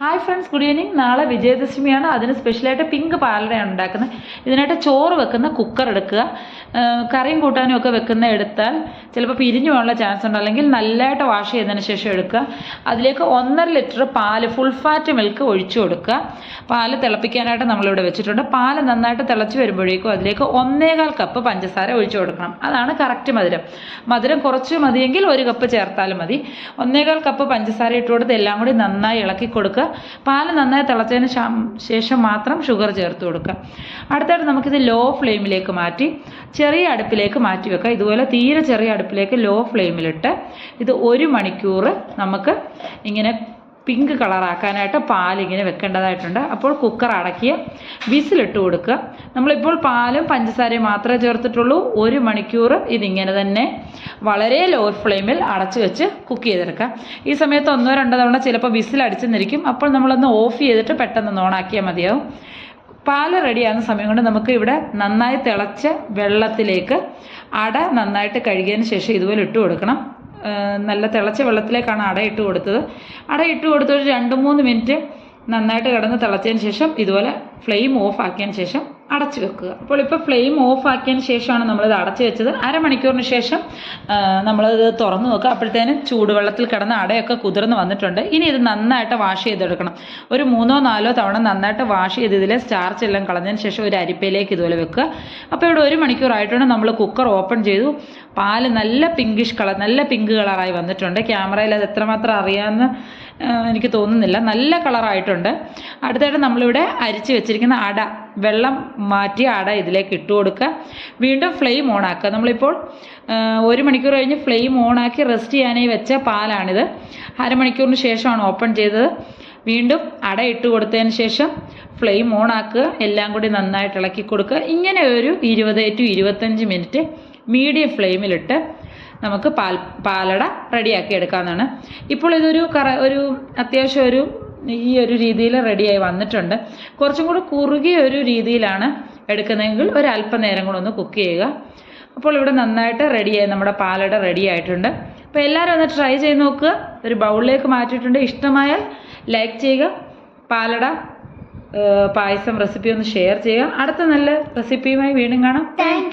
Hi friends good evening നാളെ വിജയദശമിയാണ്. അതിന് സ്പെഷ്യലായിട്ട് പിങ്ക് പാലടയാണ് ഉണ്ടാക്കുന്നത്. ഇതിനായിട്ട് ചോറ് വെക്കുന്ന കുക്കർ എടുക്കുക. കറിയും കൂട്ടാനും ഒക്കെ വെക്കുന്ന എടുത്താൽ ചിലപ്പോൾ പിരിഞ്ഞു പോകാനുള്ള ചാൻസ് ഉണ്ട്. അല്ലെങ്കിൽ നല്ലതായിട്ട് വാഷ് ചെയ്തതിന് ശേഷം എടുക്കുക. അതിലേക്ക് ഒന്നര ലിറ്റർ പാൽ ഫുൾ ഫാറ്റ് മിൽക്ക് ഒഴിച്ചു കൊടുക്കുക. പാൽ തിളപ്പിക്കാനായിട്ട് നമ്മളിവിടെ വെച്ചിട്ടുണ്ട്. പാൽ നന്നായിട്ട് തിളച്ച് വരുമ്പോഴേക്കും അതിലേക്ക് ഒന്നേകാൽ കപ്പ് പഞ്ചസാര ഒഴിച്ചു കൊടുക്കണം. അതാണ് കറക്റ്റ് മധുരം. മധുരം കുറച്ച് മതിയെങ്കിൽ ഒരു കപ്പ് ചേർത്താലും മതി. ഒന്നേകാൽ കപ്പ് പഞ്ചസാര ഇട്ട് കൊടുത്ത് എല്ലാം കൂടി നന്നായി ഇളക്കി കൊടുക്കുക. പാൽ നന്നായി തിളച്ചതിന് ശേഷം മാത്രം ഷുഗർ ചേർത്ത് കൊടുക്കുക. അടുത്തായിട്ട് നമുക്കിത് ലോ ഫ്ലെയിമിലേക്ക് മാറ്റി ചെറിയ അടുപ്പിലേക്ക് മാറ്റി വെക്കുക. ഇതുപോലെ തീരെ ചെറിയ അടുപ്പിലേക്ക് ലോ ഫ്ലെയിമിലിട്ട് ഇത് ഒരു മണിക്കൂർ നമുക്ക് ഇങ്ങനെ പിങ്ക് കളറാക്കാനായിട്ട് പാലിങ്ങനെ വെക്കേണ്ടതായിട്ടുണ്ട്. അപ്പോൾ കുക്കർ അടക്കിയ വിസിലിട്ട് കൊടുക്കുക. നമ്മളിപ്പോൾ പാലും പഞ്ചസാരയും മാത്രമേ ചേർത്തിട്ടുള്ളൂ. ഒരു മണിക്കൂർ ഇതിങ്ങനെ തന്നെ വളരെ ലോ ഫ്ലെയിമിൽ അടച്ചു വെച്ച് കുക്ക് ചെയ്തെടുക്കുക. ഈ സമയത്ത് ഒന്നോ രണ്ടോ തവണ ചിലപ്പോൾ വിസിൽ അപ്പോൾ നമ്മളൊന്ന് ഓഫ് ചെയ്തിട്ട് പെട്ടെന്ന് ഓണാക്കിയാൽ മതിയാവും. പാൽ റെഡിയാകുന്ന സമയം കൊണ്ട് നമുക്ക് ഇവിടെ നന്നായി തിളച്ച വെള്ളത്തിലേക്ക് അട നന്നായിട്ട് കഴുകിയതിന് ശേഷം ഇതുപോലെ ഇട്ട് കൊടുക്കണം. നല്ല തിളച്ച വെള്ളത്തിലേക്കാണ് അട ഇട്ട് കൊടുത്തത്. അട ഇട്ട് കൊടുത്തൊരു രണ്ട് മൂന്ന് മിനിറ്റ് നന്നായിട്ട് കിടന്ന് തിളച്ചതിന് ശേഷം ഇതുപോലെ ഫ്ലെയിം ഓഫ് ആക്കിയതിന് ശേഷം അടച്ചു വെക്കുക. അപ്പോൾ ഇപ്പോൾ ഫ്ലെയിം ഓഫ് ആക്കിയതിന് ശേഷമാണ് നമ്മളിത് അടച്ചു വെച്ചത്. അരമണിക്കൂറിന് ശേഷം നമ്മളിത് തുറന്നു നോക്കുക. അപ്പോഴത്തേനും ചൂടുവെള്ളത്തിൽ കിടന്ന് അടയൊക്കെ കുതിർന്ന് വന്നിട്ടുണ്ട്. ഇനി ഇത് നന്നായിട്ട് വാഷ് ചെയ്തെടുക്കണം. ഒരു മൂന്നോ നാലോ തവണ നന്നായിട്ട് വാഷ് ചെയ്ത് ഇതിലെ സ്റ്റാർച്ച് എല്ലാം കളഞ്ഞതിന് ശേഷം ഒരു അരിപ്പയിലേക്ക് ഇതുപോലെ വെക്കുക. അപ്പോൾ ഇവിടെ ഒരു മണിക്കൂറായിട്ടുണ്ട് നമ്മൾ കുക്കർ ഓപ്പൺ ചെയ്തു. പാൽ നല്ല പിങ്കിഷ് കളർ നല്ല പിങ്ക് കളറായി വന്നിട്ടുണ്ട്. ക്യാമറയിൽ അത് എത്രമാത്രം അറിയാമെന്ന് എനിക്ക് തോന്നുന്നില്ല. നല്ല കളറായിട്ടുണ്ട്. അടുത്തായിട്ട് നമ്മളിവിടെ അരിച്ച് വെച്ചിരിക്കുന്ന അട. വെള്ളം മാറ്റി അട ഇതിലേക്ക് ഇട്ട് കൊടുക്കുക. വീണ്ടും ഫ്ലെയിം ഓൺ ആക്കുക. നമ്മളിപ്പോൾ ഒരു മണിക്കൂർ കഴിഞ്ഞ് ഫ്ലെയിം ഓണാക്കി റെസ്റ്റ് ചെയ്യാനായി വെച്ച പാലാണിത്. അരമണിക്കൂറിന് ശേഷമാണ് ഓപ്പൺ ചെയ്തത്. വീണ്ടും അട ഇട്ട് കൊടുത്തതിന് ശേഷം ഫ്ലെയിം ഓൺ ആക്കുക. എല്ലാം കൂടി നന്നായിട്ട് ഇളക്കി കൊടുക്കുക. ഇങ്ങനെ ഒരു ഇരുപത് ടു ഇരുപത്തഞ്ച് മിനിറ്റ് മീഡിയം ഫ്ലെയിമിലിട്ട് നമുക്ക് പാൽ പാലട റെഡിയാക്കി എടുക്കാവുന്നതാണ് ഇപ്പോൾ ഇതൊരു കറ ഒരു അത്യാവശ്യം ഒരു ഈ ഒരു രീതിയിൽ റെഡിയായി വന്നിട്ടുണ്ട്. കുറച്ചും കൂടി കുറുകിയ ഒരു രീതിയിലാണ് എടുക്കുന്നതെങ്കിൽ ഒരു അല്പനേരം കൂടെ ഒന്ന് കുക്ക് ചെയ്യുക. അപ്പോൾ ഇവിടെ നന്നായിട്ട് റെഡിയായി നമ്മുടെ പാലട റെഡി ആയിട്ടുണ്ട് അപ്പോൾ എല്ലാവരും ഒന്ന് ട്രൈ ചെയ്ത് നോക്കുക. ഒരു ബൗളിലേക്ക് മാറ്റിയിട്ടുണ്ട്. ഇഷ്ടമായാൽ ലൈക്ക് ചെയ്യുക. പാലട പായസം റെസിപ്പി ഒന്ന് ഷെയർ ചെയ്യുക. അടുത്ത നല്ല റെസിപ്പിയുമായി വീണ്ടും കാണാം. താങ്ക്